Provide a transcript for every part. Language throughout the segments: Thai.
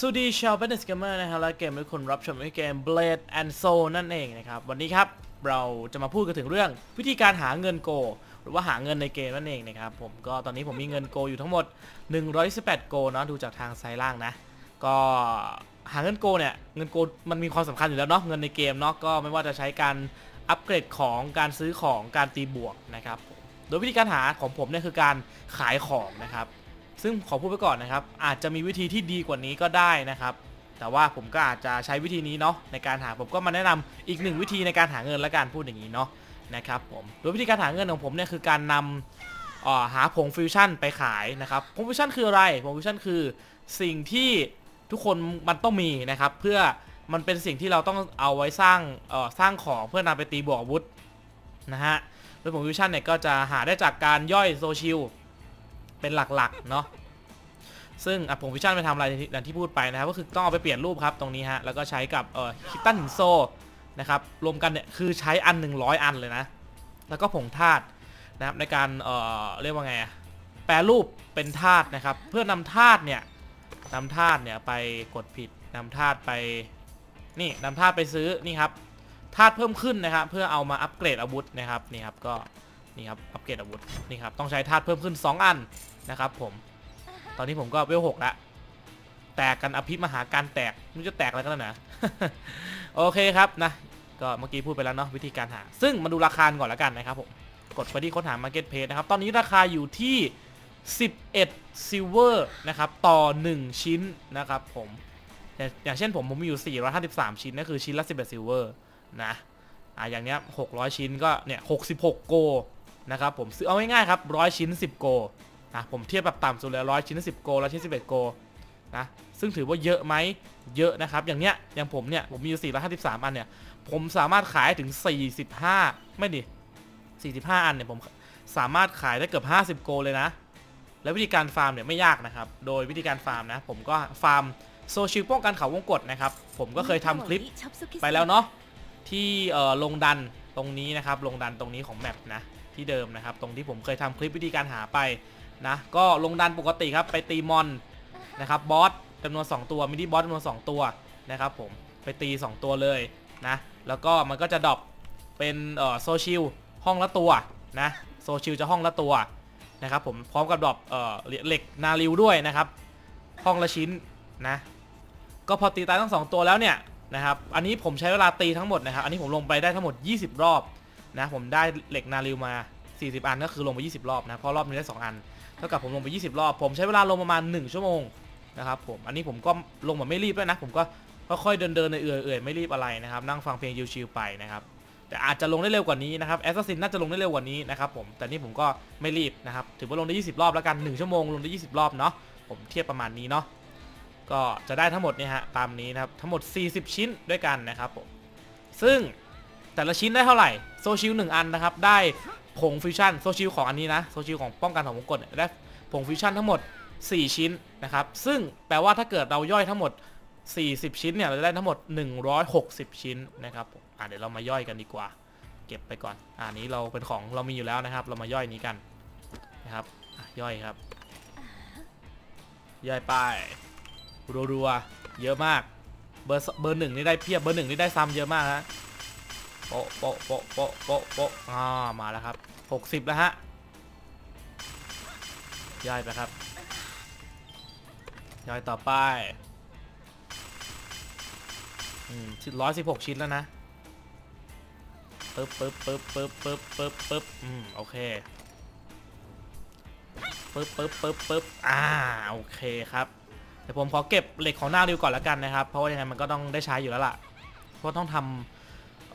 สวัสดีชาวเบนเนสเกมเมอร์นะครับและเกมทุกคนรับชมในเกม Blade and Soul นั่นเองนะครับ วันนี้ครับเราจะมาพูดกันถึงเรื่องวิธีการหาเงินโก หรือว่าหาเงินในเกมนั่นเองนะครับผมก็ตอนนี้ผมมีเงินโกอยู่ทั้งหมด 118 โกเนาะดูจากทางซ้ายล่างนะ ก็หาเงินโกเนี่ยเงินโกมันมีความสำคัญอยู่แล้วเนาะเงินในเกมเนาะก็ไม่ว่าจะใช้การอัปเกรดของการซื้อของการตีบวกนะครับโดยวิธีการหาของผมเนี่ยคือการขายของนะครับ ซึ่งขอพูดไปก่อนนะครับ อาจจะมีวิธีที่ดีกว่านี้ก็ได้นะครับ แต่ว่าผมก็อาจจะใช้วิธีนี้เนาะในการหาผมก็มาแนะนำอีกหนึ่งวิธีในการหาเงินและการพูดอย่างนี้เนาะนะครับผมโดยวิธีการหาเงินของผมเนี่ยคือการนำหาผงฟิวชั่นไปขายนะครับผงฟิวชั่นคืออะไรผงฟิวชั่นคือสิ่งที่ทุกคนมันต้องมีนะครับ เพื่อมันเป็นสิ่งที่เราต้องเอาไว้สร้างสร้างของเพื่อนำไปตีบวกอาวุธนะฮะโดยผงฟิวชั่นเนี่ยก็จะหาได้จากการย่อยโซชิล เป็นหลักๆเนาะซึ่งอะผมวิชั่นไปทำอะไรอย่างที่พูดไปนะครับก็คือต้องเอาไปเปลี่ยนรูปครับตรงนี้ฮะแล้วก็ใช้กับเอ่อคิตตันหินโซนะครับรวมกันเนี่ยคือใช้อัน 100 อันเลยนะ แล้วก็ผงธาตุนะครับในการเอ่อเรียกว่าไงอะแปรรูปเป็นธาตุนะครับ เพื่อนำธาตุเนี่ยนำธาตุเนี่ยไปกดผิดนำธาตุไปนี่นำธาตุไปซื้อนี่ครับธาตุเพิ่มขึ้นนะครับเพื่อเอามาอัปเกรดอาวุธนะครับนี่ครับก็นี่ครับอัปเกรดอาวุธนี่ครับต้องใช้ธาตุเพิ่มขึ้น 2 อัน นะครับผม ตอนนี้ผมก็เวลหกละ แตกกันอภิมหาการแตกไม่รู้จะแตกอะไรกันแล้วนะ โอเคครับนะ ก็เมื่อกี้พูดไปแล้วเนาะวิธีการหา ซึ่งมาดูราคาก่อนแล้วกันนะครับผม กดไปที่ค้นหา Market Page นะครับ ตอนนี้ราคาอยู่ที่ 11 Silver นะครับ ต่อ 1 ชิ้นนะครับผมอย่างอย่างเช่นผมผมมีอยู่ 453 ชิ้นนั่นคือชิ้นละ 11 Silver นะอ่าอย่างเนี้ย600 ชิ้นก็เนี่ย 66 โกนะครับผมซื้อเอาง่ายๆครับ 100 ชิ้น 10 โก นะผมเทียบแบบต่ำสุดเลย100ชิ้น10โกแล้วชิ้น11โกนะซึ่งถือว่าเยอะไหมเยอะนะครับ อย่างเนี้ยอย่างผมเนี่ยผมมีอยู่453อันเนี่ย ผมสามารถขายถึง45ไม่ดิ45อันเนี่ยผมสามารถขายได้เกือบ50โกเลยนะ และวิธีการฟาร์มเนี่ยไม่ยากนะครับ โดยวิธีการฟาร์มนะผมก็ฟาร์มโซชิลป้องกันเขาวงกฏนะครับ ผมก็เคยทำคลิปไปแล้วเนาะที่เอ่อลงดันตรงนี้นะครับลงดันตรงนี้ของแมปนะที่เดิมนะครับ ตรงที่ผมเคยทำคลิปวิธีการหาไป นะก็ลงดันปกติครับไปตีมอนนะครับบอสจำนวน 2 ตัวมินิบอสจำนวน 2 ตัวนะครับผมไปตี 2 ตัวเลยนะแล้วก็มันก็จะดรอปเป็นเอ่อโซชิลห้องละตัวนะโซชิลจะห้องละตัวนะครับผมพร้อมกับดรอปเอ่อเหล็กนาริวด้วยนะครับห้องละชิ้นนะก็พอตีตายทั้งสองตัวแล้วเนี่ยนะครับอันนี้ผมใช้เวลาตีทั้งหมดนะครับอันนี้ผมลงไปได้ทั้งหมด 20 รอบนะผมได้เหล็กนาริวมา 40 อันก็คือลงไป 20 รอบนะเพราะรอบนึงได้ 2 อัน เท่ากับผมลงไป 20 รอบ ผมใช้เวลาลงประมาณ 1 ชั่วโมงนะครับผม อันนี้ผมก็ลงแบบไม่รีบด้วยนะ ผมก็ค่อยๆเดินเดินเอื่อยเอื่อยๆไม่รีบอะไรนะครับ นั่งฟังเพลงชิลๆไปนะครับ แต่อาจจะลงได้เร็วกว่านี้นะครับแอสซัสซินน่าจะลงได้เร็วกว่านี้นะครับผม แต่นี่ผมก็ไม่รีบนะครับ ถือว่าลงได้ 20 รอบแล้วกัน 1 ชั่วโมงลงได้ 20 รอบเนาะ ผมเทียบประมาณนี้เนาะ ก็จะได้ทั้งหมดเนี่ยฮะตามนี้นะครับ ทั้งหมด 40 ชิ้นด้วยกันนะครับผม ซึ่งแต่ละชิ้นได้เท่าไหร่โซชิลหนึ่งอันนะครับได้ ผงฟิวชั่นโซชิลของอันนี้นะโซชิลของป้องกันของวงกฏเนี่ยได้ผงฟิวชั่นทั้งหมด 4 ชิ้นนะครับ ซึ่งแปลว่าถ้าเกิดเราย่อยทั้งหมด 40 ชิ้นเนี่ยเราจะได้ทั้งหมด 160 ชิ้นนะครับอะเดี๋ยวเรามาย่อยกันดีกว่า เก็บไปก่อน อ่านี้เราเป็นของเรามีอยู่แล้วนะครับ เรามาย่อยนี้กันนะครับย่อยครับ ย่อยไปรัวๆเยอะมากเบอร์เบอร์หนึ่งนี่ได้เพียบเบอร์หนึ่งนี่ได้ซ้ำเยอะมากฮะ โปะโปะโปะโปะโปะโปะอ่ามาแล้วครับหกสิบแล้วฮะย่อยไปครับย่อยต่อไปอืมร้อยสิบหกชิ้นแล้วนะปึ๊บปึ๊บปึ๊บปึ๊บปึ๊บปึ๊บปึ๊บอืมโอเคปึ๊บปึ๊บปึ๊บปึ๊บอ่าโอเคครับเดี๋ยวผมขอเก็บเหล็กของนาริวก่อนละกันนะครับ เพราะว่ายังไงมันก็ต้องได้ใช้อยู่แล้วล่ะเพราะต้องทำ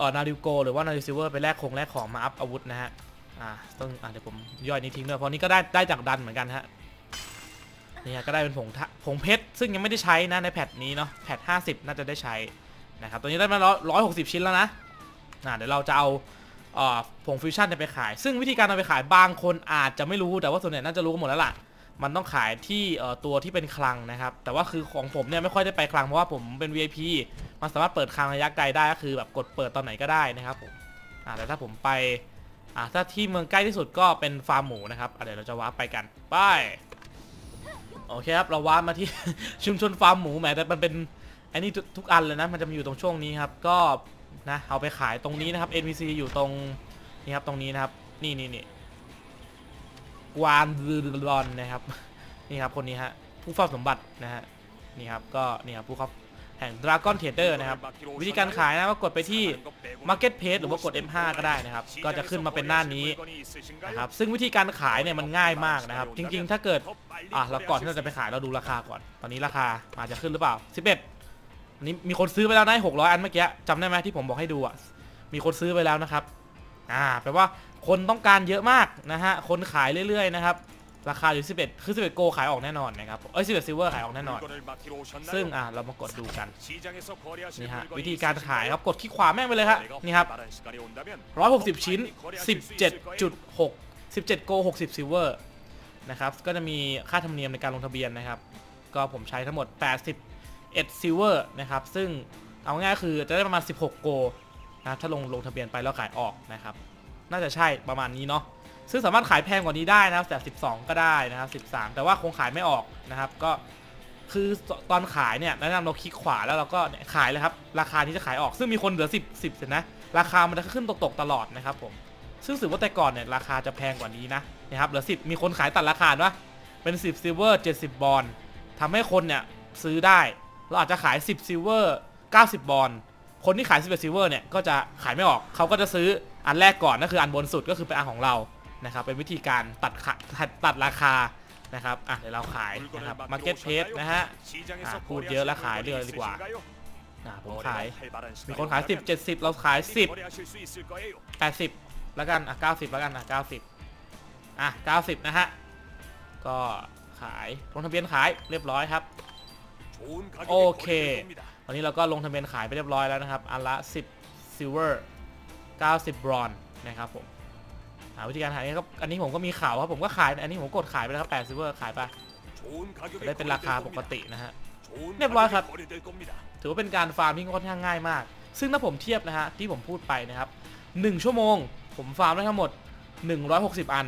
ออนาริโกหรือว่านาริซิเวอร์ไปแลกคงแลกของมาอัพอาวุธนะฮะอ่าต้องอ่าเดี๋ยวผมย่อยนี้ทิ้งด้วยเพราะนี้ก็ได้ได้จากดันเหมือนกันฮะนี่ก็ได้เป็นผงทะผงเพชรซึ่งยังไม่ได้ใช้นะในแพทนี้เนาะแพท50น่าจะได้ใช้นะครับตัวนี้ได้มาร้อยหกสิบชิ้นแล้วนะอ่าเดี๋ยวเราจะเอาเอ่อผงฟิวชั่นไปขาย ซึ่งวิธีการเอาไปขายบางคนอาจจะไม่รู้แต่ว่าส่วนใหญ่น่าจะรู้กันหมดแล้วล่ะ มันต้องขายที่ตัวที่เป็นคลังนะครับ แต่ว่าคือของผมเนี่ยไม่ค่อยได้ไปคลังเพราะว่าผมเป็น VIP มันสามารถเปิดคลังระยะไกลได้ก็คือแบบกดเปิดตอนไหนก็ได้นะครับผมอ่าแต่ถ้าผมไปอ่าถ้าที่เมืองใกล้ที่สุดก็เป็นฟาร์มหมูนะครับเดี๋ยวเราจะว้าร์ปไปกันไปโอเคครับเราว้าร์ปมาที่ชุมชนฟาร์มหมูแหมแต่มันเป็นอันนี้ทุกทุกอันเลยนะมันจะมาอยู่ตรงช่วงนี้ครับก็นะเอาไปขายตรงนี้นะครับ NPC อยู่ตรงนี่ครับตรงนี้นะครับนี่นี่นี่ วานรอนนะครับนี่ครับคนนี้ฮะผู้เฝ้าสมบัตินะฮะนี่ครับก็นี่ครับผู้เฝ้าแห่ง Dragon Theater นะครับ วิธีการขายนะก็กดไปที่ Market Page หรือว่ากด M5 ก็ได้นะครับ ก็จะขึ้นมาเป็นหน้านี้นะครับซึ่งวิธีการขายเนี่ยมันง่ายมากนะครับ จริงๆ ถ้าเกิดอะเราก่อนที่เราจะไปขายเราดูราคาก่อน ตอนนี้ราคาอาจจะขึ้นหรือเปล่า 11อันนี้มีคนซื้อไปแล้วนะ600 อันเมื่อกี้จำได้ไหมที่ผมบอกให้ดูอะมีคนซื้อไปแล้วนะครับอ่าแปลว่า คนต้องการเยอะมากนะฮะ คนขายเรื่อยๆนะครับ ราคาอยู่ 11 คือ 11 โกขายออกแน่นอนนะครับ เอ้ย 11 ซิลเวอร์ขายออกแน่นอน ซึ่งอะเรามากดดูกัน นี่ฮะ วิธีการขายครับ กดคลิกขวาแม่งไปเลยครับนี่ครับ 160 ชิ้น 17.6 17 โก 60 ซิลเวอร์นะครับ ก็จะมีค่าธรรมเนียมในการลงทะเบียนนะครับ ก็ผมใช้ทั้งหมด 81 ซิลเวอร์นะครับ ซึ่งเอาง่ายๆคือจะได้ประมาณ 16 โกนะครับถ้าลงลงทะเบียนไปแล้วขายออกนะครับ น่าจะใช่ประมาณนี้เนาะซึ่งสามารถขายแพงกว่านี้ได้นะครับแต่12 ก็ได้นะครับ13 แต่ว่าคงขายไม่ออกนะครับก็คือตอนขายเนี่ยแนะนำเราคลิกขวาแล้วเราก็ขายเลยครับราคาที่จะขายออกซึ่งมีคนเหลือ 10 10เสร็จนะราคามันจะขึ้นตกๆตลอดนะครับผมซึ่งถือว่าแต่ก่อนเนี่ยราคาจะแพงกว่านี้นะนะครับเหลือ 10 มีคนขายตัดราคาด้วยเป็น 10ซิลเวอร์70 บอลทำให้คนเนี่ยซื้อได้เราอาจจะขาย 10ซิลเวอร์90 บอลคนที่ขาย11ซิลเวอร์เนี่ยก็จะขายไม่ออกเขาก็จะซื้อ อันแรกก่อนนั่นคืออันบนสุดก็คือเป็นอันของเรานะครับเป็นวิธีการตัดขาตัดตัดราคานะครับอะเดี๋ยวเราขายนะครับมาร์เก็ตเพจนะฮะอะพูดเยอะแล้วขายเรื่อยดีกว่าอะผมขาย มีคนขาย 10 70 เราขาย 10 80 แล้วกันอะ90 แล้วกันอะ90 อะ 90 นะฮะ ก็ขายลงทะเบียนขายเรียบร้อยครับ โอเค ตอนนี้เราก็ลงทะเบียนขายไปเรียบร้อยแล้วนะครับ อันละ 10 silver 90 bronze นะครับผมอ่าวิธีการขายนี้ครับอันนี้ผมก็มีข่าวครับผมก็ขายอันนี้ผมกดขายไปแล้วครับ8 silver ขายไปจะได้เป็นราคาปกตินะฮะเรียบร้อยครับ ถือว่าเป็นการฟาร์มที่ค่อนข้างง่ายมาก ซึ่งถ้าผมเทียบนะฮะที่ผมพูดไปนะครับ 1 ชั่วโมง ผมฟาร์มได้ทั้งหมด 160 อัน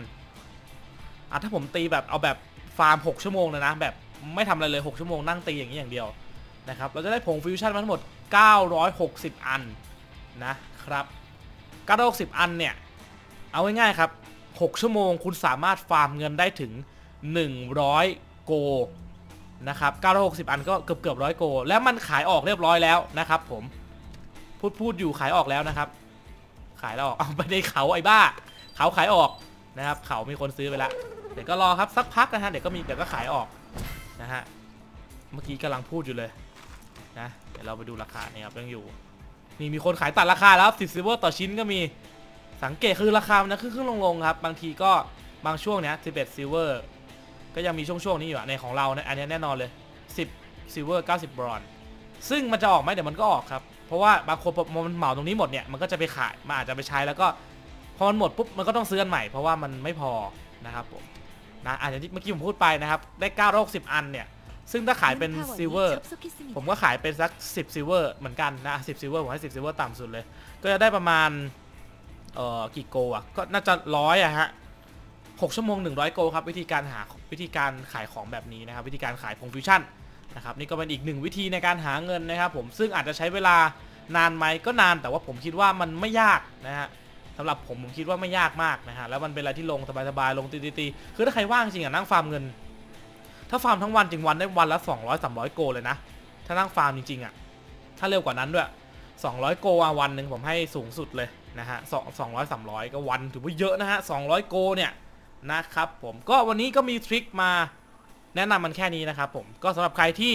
อะถ้าผมตีแบบเอาแบบฟาร์ม 6 ชั่วโมงเลยนะแบบไม่ทำอะไรเลย 6 ชั่วโมงนั่งตีอย่างนี้อย่างเดียวนะครับเราจะได้ผงฟิวชั่นมาทั้งหมด 960 อันนะครับ 960 อันเนี่ย เอาง่ายๆครับ 6 ชั่วโมงคุณสามารถฟาร์มเงินได้ถึง 100 โกนะครับ 960 อันก็เกือบเกือบร้อยโก แล้วมันขายออกเรียบร้อยแล้วนะครับผม พูดพูดอยู่ขายออกแล้วนะครับ ขายแล้วออก เอาไปในเขาไอ้บ้า เขาขายออกนะครับ เขามีคนซื้อไปแล้วเดี๋ยวก็รอครับสักพักนะฮะ เดี๋ยวก็มีเดี๋ยวก็ขายออกนะฮะ เมื่อกี้กำลังพูดอยู่เลยนะ เดี๋ยวเราไปดูราคาเนี่ยครับยังอยู่ นี่มีคนขายตัดราคาแล้ว10ซิลเวอร์ต่อชิ้นก็มีสังเกตคือราคามันนะขึ้นขึ้นลงลงครับ บางทีก็บางช่วงเนี้ย11ซิลเวอร์ก็ยังมีช่วงๆนี้อยู่ในของเราเนี่ยอันนี้แน่นอนเลย10 silver 90บบรอนซึ่งมันจะออกไหมเดี๋ยวมันก็ออกครับเพราะว่าบางคนมันเหมาตรงนี้หมดเนี่ยมันก็จะไปขายมันอาจจะไปใช้แล้วก็พอมันหมดปุ๊บมันก็ต้องซื้อกันใหม่เพราะว่ามันไม่พอนะครับผมนะอาจจะที่เมื่อกี้ผมพูดไปนะครับได้960อันเนี่ย ซึ่งถ้าขายเป็น silver ผมก็ขายเป็นสัก 10 silver เหมือนกันนะ10 silver ผมให้10 silver ต่ำสุดเลย ก็จะได้ประมาณเอ่อกี่โกอะก็น่าจะร้อยอะฮะ6ชั่วโมง 100 โกครับวิธีการหาวิธีการขายของแบบนี้นะครับวิธีการขายพงฟิวชั่นนะครับนี่ก็เป็นอีกหนึ่งวิธีในการหาเงินนะครับผมซึ่งอาจจะใช้เวลานานไหมก็นานแต่ว่าผมคิดว่ามันไม่ยากนะฮะสำหรับผมผมคิดว่าไม่ยากมากนะฮะแล้วมันเป็นอะไรที่ลงสบายๆลงตีๆคือถ้าใครว่างจริงอะนั่งฟาร์มเงิน ถ้าฟาร์มทั้งวันจริงวันได้วันละ 200 300 โกเลยนะ ถ้านั่งฟาร์มจริงๆอะ ถ้าเร็วกว่านั้นด้วย 200 โกอะวันหนึ่งผมให้สูงสุดเลยนะฮะ2 200 300ก็วันถือว่าเยอะนะฮะ200โกเนี่ยนะครับผมก็วันนี้ก็มีทริคมาแนะนำมันแค่นี้นะครับผมก็สำหรับใครที่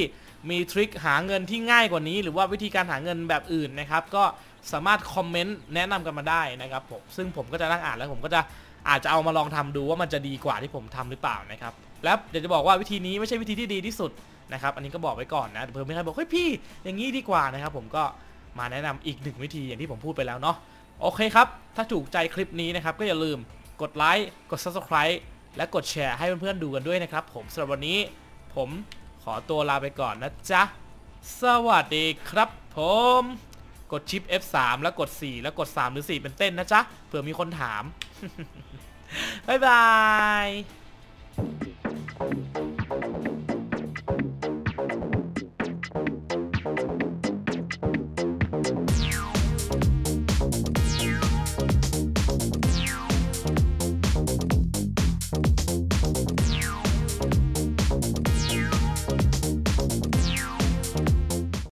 มีทริคหาเงินที่ง่ายกว่านี้ หรือว่าวิธีการหาเงินแบบอื่นนะครับก็สามารถคอมเมนต์แนะนำกันมาได้นะครับผมซึ่งผมก็จะนั่งอ่านแล้วผมก็จะอาจจะเอามาลองทำดูว่ามันจะดีกว่าที่ผมทำหรือเปล่านะครับ แล้วเดี๋ยวจะบอกว่าวิธีนี้ไม่ใช่วิธีที่ดีที่สุดนะครับอันนี้ก็บอกไว้ก่อนนะเผื่อไม่ใครบอกเฮ้ยพี่อย่างนี้ดีกว่านะครับผมก็มาแนะนำอีกหนึ่งวิธีอย่างที่ผมพูดไปแล้วเนาะโอเคครับ ถ้าถูกใจคลิปนี้นะครับก็อย่าลืมกดไลค์กด subscribe และกดแชร์ให้เพื่อนๆดูกันด้วยนะครับ ผมสำหรับวันนี้ผมขอตัวลาไปก่อนนะจ๊ะ สวัสดีครับผม กดชิป F3 แล้วกด 4 แล้วกด 3 หรือ 4 เป็นเต้นนะจ๊ะเผื่อมีคนถาม บ๊ายบาย Thank you.